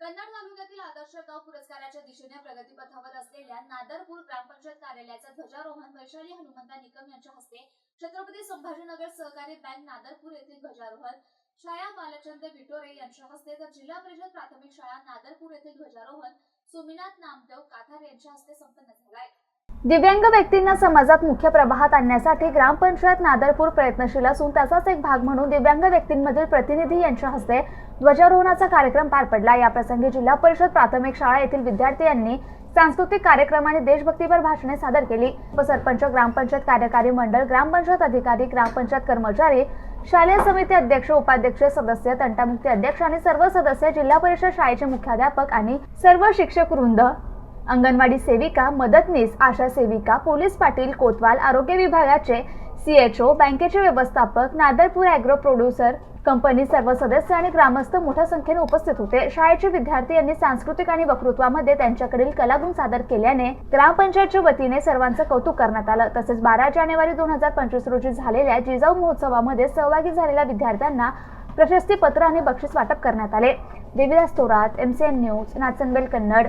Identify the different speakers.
Speaker 1: कन्नड तालुक्यातील आदर्श गाव पुरस्काराच्या दिशेने प्रगतीपथावर असलेल्या नादरपूर ग्रामपंचायत कार्यालयाचा ध्वजारोहण वैशाली हनुमंता निकम यांच्या हस्ते छत्रपती संभाजीनगर सहकारी बँक नादरपूर येथील ध्वजारोहण. छाया बालचंद्र विटोरे यांच्या हस्ते तर जिल्हा परिषद प्राथमिक शाळा नादरपूर येथील ध्वजारोहण. सुमिनाथ नामदेव काथार यांच्या हस्ते संपन्न झालाय.
Speaker 2: दिव्यांग व्यक्तींना समाजात मुख्य प्रवाहात आणण्यासाठी ग्रामपंचायत नादरपूर प्रयत्नशील असून त्याचाच एक भाग म्हणून दिव्यांग व्यक्तींमधील प्रतिनिधी यांच्या हस्ते ध्वजारोहणाचा कार्यक्रम पार पडला. याप्रसंगी जिल्हा परिषद प्राथमिक शाळा येथील विद्यार्थी यांनी सांस्कृतिक कार्यक्रमाने आणि देशभक्तीपर भाषणे सादर केली. उपसरपंच ग्रामपंचायत कार्यकारी मंडळ ग्रामपंचायत अधिकारी ग्रामपंचायत कर्मचारी शालेय समिती अध्यक्ष उपाध्यक्ष सदस्य तंटामुक्ती अध्यक्ष आणि सर्व सदस्य जिल्हा परिषद शाळेचे मुख्याध्यापक आणि सर्व शिक्षक वृंद अंगणवाडी सेविका मदतनीस आशा सेविका पोलीस पाटील कोतवाल आरोग्य विभागाचे सीएचओ बँकेचे व्यवस्थापक नादरपूर ॲग्रो प्रोड्युसर कंपनी सर्व सदस्य आणि ग्रामस्थ मोठ्या संख्येने उपस्थित होते. शाळेचे विद्यार्थी यांनी सांस्कृतिक आणि वक्तृत्वामध्ये त्यांच्याकडील कलागुण सादर केल्याने ग्रामपंचायतच्या वतीने सर्वांचं कौतुक करण्यात आलं. तसेच बारा जानेवारी दोन हजार पंचवीस रोजी झालेल्या जिजाऊ महोत्सवामध्ये सहभागी झालेल्या विद्यार्थ्यांना प्रशस्तीपत्र आणि बक्षीस वाटप करण्यात आले. Devidas Thorat MCN news Nachanbel Kannad